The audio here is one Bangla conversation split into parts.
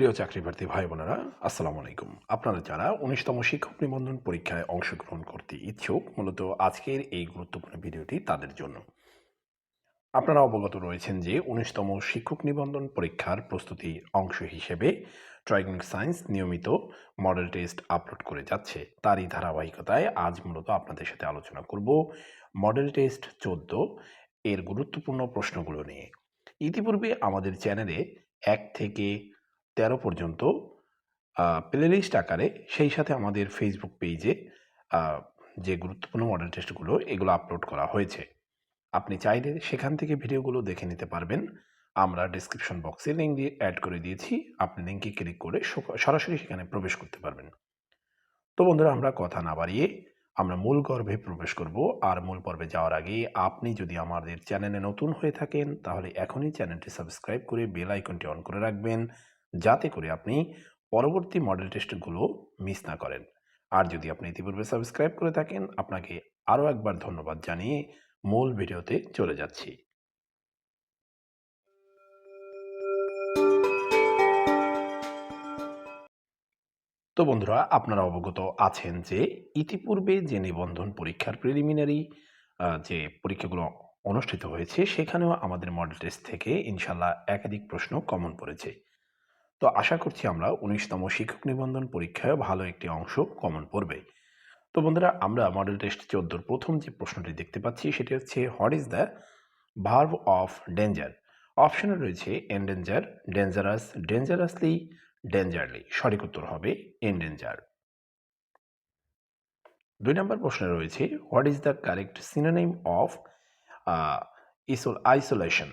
প্রিয় চাকরি প্রার্থী ভাই বোনেরা, আসসালামু আলাইকুম। আপনারা যারা উনিশতম শিক্ষক নিবন্ধন পরীক্ষায় অংশগ্রহণ করতে ইচ্ছুক, মূলত আজকের এই গুরুত্বপূর্ণ ভিডিওটি তাদের জন্য। আপনারা অবগত রয়েছেন যে উনিশতম শিক্ষক নিবন্ধন পরীক্ষার প্রস্তুতি অংশ হিসেবে ট্রাইগনিক সায়েন্স নিয়মিত মডেল টেস্ট আপলোড করে যাচ্ছে। তারই ধারাবাহিকতায় আজ মূলত আপনাদের সাথে আলোচনা করব মডেল টেস্ট চোদ্দ এর গুরুত্বপূর্ণ প্রশ্নগুলো নিয়ে। ইতিপূর্বে আমাদের চ্যানেলে এক থেকে তেরো পর্যন্ত প্লেলিস্ট আকারে সেই সাথে আমাদের ফেসবুক পেজে যে গুরুত্বপূর্ণ মডেল টেস্টগুলো এগুলো আপলোড করা হয়েছে। আপনি চাইলে সেখান থেকে ভিডিওগুলো দেখে নিতে পারবেন। আমরা ডিসক্রিপশন বক্সে লিঙ্ক দিয়ে অ্যাড করে দিয়েছি। আপনি লিঙ্কে ক্লিক করে সরাসরি সেখানে প্রবেশ করতে পারবেন। তো বন্ধুরা, আমরা কথা না বাড়িয়ে আমরা মূল গর্ভে প্রবেশ করব। আর মূল পর্বে যাওয়ার আগে আপনি যদি আমাদের চ্যানেলে নতুন হয়ে থাকেন, তাহলে এখনই চ্যানেলটি সাবস্ক্রাইব করে বেল আইকনটি অন করে রাখবেন। যাতে করে আপনি পরবর্তী মডেল টেস্টগুলো মিস না করেন। আর যদি আপনি ইতিপূর্বে সাবস্ক্রাইব করে থাকেন, আপনাকে আরও একবার ধন্যবাদ জানিয়ে মূল ভিডিওতে চলে যাচ্ছি। তো বন্ধুরা, আপনারা অবগত আছেন যে ইতিপূর্বে যে নিবন্ধন পরীক্ষার প্রিলিমিনারি যে পরীক্ষাগুলো অনুষ্ঠিত হয়েছে, সেখানেও আমাদের মডেল টেস্ট থেকে ইনশাল্লাহ একাধিক প্রশ্ন কমন পড়েছে। তো আশা করছি আমরা উনিশতম শিক্ষক নিবন্ধন পরীক্ষায় ভালো একটি অংশ কমন পড়বে। তো বন্ধুরা, আমরা মডেল টেস্ট চোদ্দোর প্রথম যে প্রশ্নটি দেখতে পাচ্ছি, সেটি হচ্ছে what is the verb of danger অপশানে রয়েছে এন্ডেঞ্জার ডেঞ্জারাস ডেঞ্জারাসলি ডেঞ্জারলি সঠিক উত্তর হবে এন্ডেঞ্জার দুই নম্বর প্রশ্নে রয়েছে what is the correct synonym of ইসোল isolation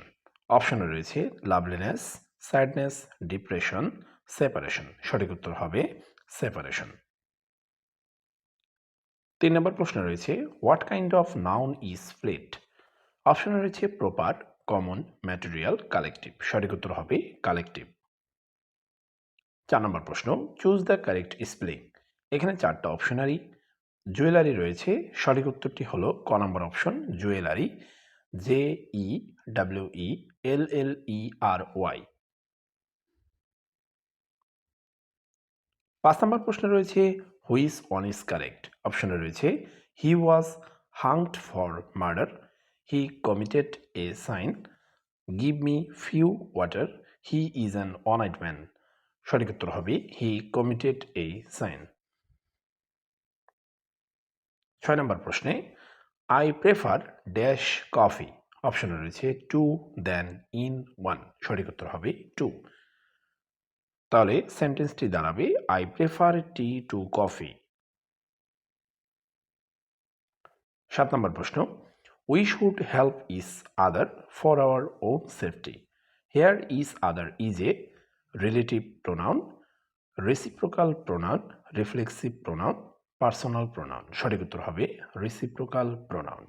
অপশনে রয়েছে লাভলিনেস স্যাডনেস ডিপ্রেশন সেপারেশন সঠিক উত্তর হবে সেপারেশন তিন নম্বর প্রশ্ন রয়েছে what kind of noun is fleet অপশনে রয়েছে প্রপার কমন ম্যাটেরিয়াল কালেকটিভ সঠিক উত্তর হবে কালেকটিভ চার নম্বর প্রশ্ন চুজ দ্য কারেক্ট স্পেলিং এখানে চারটা অপশনারি জুয়েলারি রয়েছে, সঠিক উত্তরটি হলো ক নম্বর option jewellery J E W E L L E R Y পাঁচ নম্বর প্রশ্নে রয়েছে হুইস অন ইজ কারেক্ট অপশনে রয়েছে he was hanged for murder he committed a sin give me few water he is an unite man সঠিক উত্তর হবে হি কমিটেড এ সাইন ছয় নম্বর প্রশ্নে আই প্রেফার ড্যাশ কফি অপশনে রয়েছে টু দেন ইন ওয়ান সঠিক উত্তর হবে টু তাহলে সেন্টেন্সটি দাঁড়াবে I prefer tea to coffee সাত নম্বর প্রশ্ন we should help each other for our own safety here each other is a relative pronoun reciprocal pronoun reflexive pronoun personal pronoun সঠিক উত্তর হবে রেসিপ্রোকাল প্রোনাউন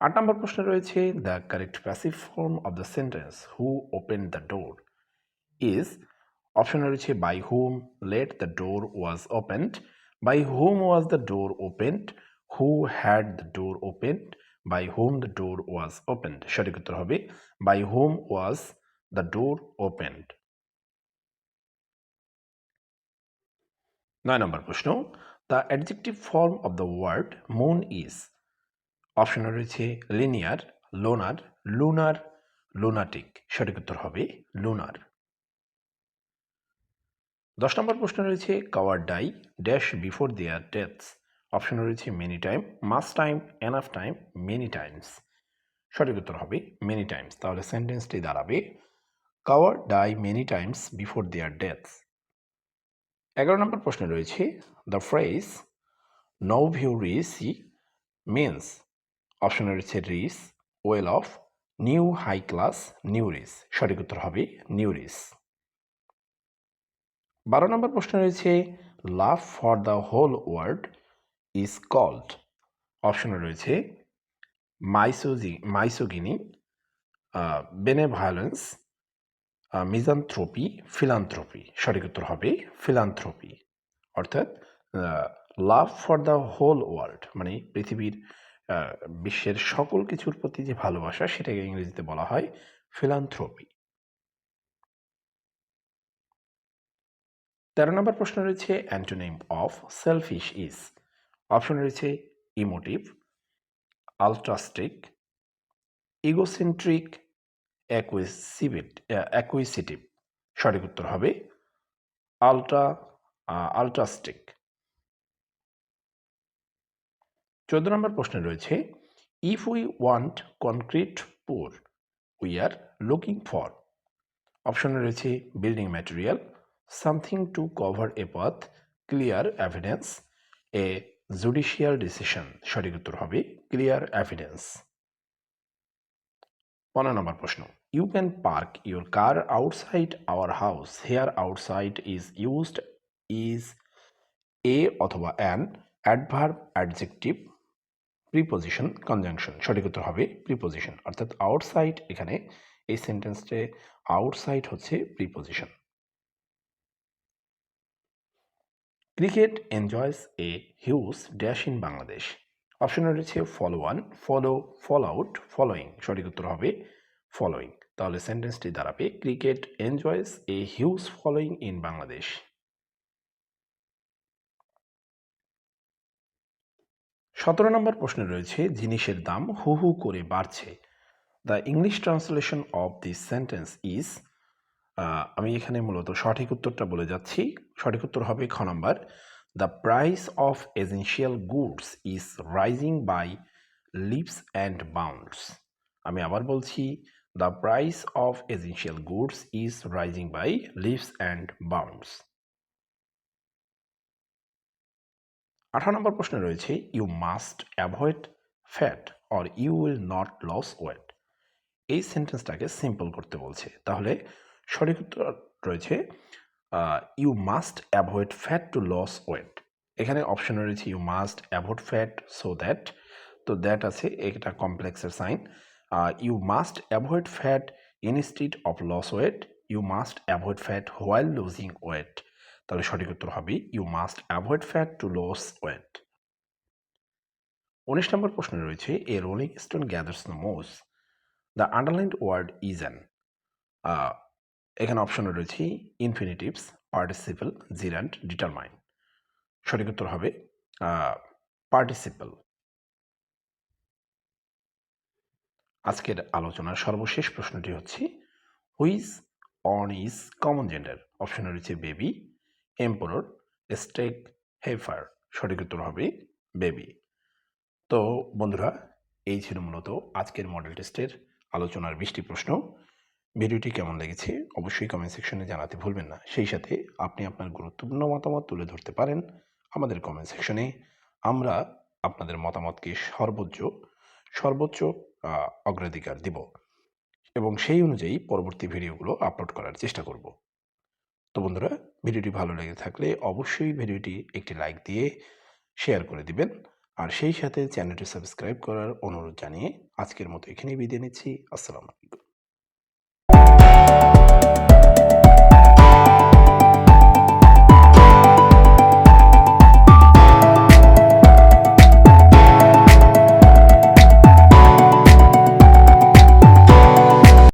আট নম্বর প্রশ্নে রয়েছে the correct passive form of the sentence who open the door is অপশনে রয়েছে by whom let the door was opened by whom was the door opened who had the door opened by whom the door was opened সঠিক উত্তর হবে by whom was the door opened নয় নম্বর প্রশ্ন the adjective form of the word moon is অপশনে রয়েছে লিনিয়ার লোনার লুনার লুনাটিক সঠিক উত্তর হবে লুনার দশ নম্বর প্রশ্ন রয়েছে coward die dash before their deaths অপশনে রয়েছে many time much time enough time many times সঠিক উত্তর হবে মেনি টাইমস তাহলে সেন্টেন্সটি দাঁড়াবে coward die many times before their deaths এগারো নম্বর প্রশ্নে রয়েছে the phrase nouveau riche means অপশনে রয়েছে rich well off new high class new rich সঠিক উত্তর হবে নিউ রিস বারো নম্বর প্রশ্ন রয়েছে love for the whole world is called অপশনে রয়েছে মাইসোজি মাইসোগিনি বেনে ভায়োলেন্স মিজানথ্রোপি ফিলান্থ্রোপি সঠিক উত্তর হবে ফিলান্থ্রোপি অর্থাৎ love for the whole world মানে পৃথিবীর বিশ্বের সকল কিছুর প্রতি যে ভালোবাসা সেটাকে ইংরেজিতে বলা হয় ফিলান্থ্রপি তেরো নম্বর প্রশ্ন রয়েছে antonym of selfish is option রয়েছে emotive altruistic egocentric acquisitive acquisitive সঠিক উত্তর হবে আলট্রা আলট্রাস্টিক চোদ্দ নম্বর প্রশ্নে রয়েছে if we want concrete pour we are looking for অপশনে রয়েছে building material something to cover a path clear evidence a judicial decision সঠিক উত্তর হবে ক্লিয়ার এভিডেন্স পনেরো নম্বর প্রশ্ন you can park your car outside our house here outside is used is a অথবা an adverb adjective preposition conjunction সঠিক উত্তর হবে প্রিপোজিশন অর্থাৎ আউটসাইড এখানে এই সেন্টেন্সটে আউটসাইড হচ্ছে preposition cricket enjoys a huge dash in Bangladesh অপশনে রয়েছে follow one follow fall out following সঠিক উত্তর হবে ফলোয়িং তাহলে সেন্টেন্সটি দাঁড়াবে cricket enjoys a huge following in Bangladesh সতেরো নম্বর প্রশ্নে রয়েছে, জিনিসের দাম হু হু করে বাড়ছে। The English translation of this sentence is আমি এখানে মূলত সঠিক উত্তরটা বলে যাচ্ছি। সঠিক উত্তর হবে খ নম্বর the price of essential goods is rising by leaps and bounds আমি আবার বলছি the price of essential goods is rising by leaps and bounds আঠারো নম্বর প্রশ্নে রয়েছে you must avoid fat or you will not lose weight এই সেন্টেন্সটাকে সিম্পল করতে বলছে। তাহলে সঠিক উত্তর রয়েছে you must avoid fat to lose weight এখানে অপশন রয়েছে you must avoid fat so that তো দ্যাট আছে, এটা কমপ্লেক্সের sign you must avoid fat instead of lose weight you must avoid fat while losing weight তাহলে সঠিক উত্তর হবে you must avoid fat to lose weight উনিশ নম্বর প্রশ্নে রয়েছে a rolling stone gathers the moss the underlined word is an এখানে অপশনে রয়েছে ইনফিনিটিভস পার্টিসিপল জিরান্ট ডিটারমাইন সঠিক উত্তর হবে পার্টিসিপল আজকের আলোচনার সর্বশেষ প্রশ্নটি হচ্ছে which one is common gender অপশনে রয়েছে বেবি এম্পোরর স্টেক হেফার সঠিক উত্তর হবে বেবি তো বন্ধুরা, এই ছিল মূলত আজকের মডেল টেস্টের আলোচনার বিশটি প্রশ্ন। ভিডিওটি কেমন লেগেছে অবশ্যই কমেন্ট সেকশনে জানাতে ভুলবেন না। সেই সাথে আপনি আপনার গুরুত্বপূর্ণ মতামত তুলে ধরতে পারেন আমাদের কমেন্ট সেকশনে আমরা আপনাদের মতামতকে সর্বোচ্চ সর্বোচ্চ অগ্রাধিকার দিব এবং সেই অনুযায়ী পরবর্তী ভিডিওগুলো আপলোড করার চেষ্টা করব। তো বন্ধুরা, ভিডিওটি ভালো লেগে থাকলে অবশ্যই ভিডিওটি একটি লাইক দিয়ে শেয়ার করে দিবেন। আর সেই সাথে চ্যানেলটি সাবস্ক্রাইব করার অনুরোধ জানিয়ে আজকের মতো এখানেই বিদায় নিচ্ছি। আসসালামু আলাইকুম।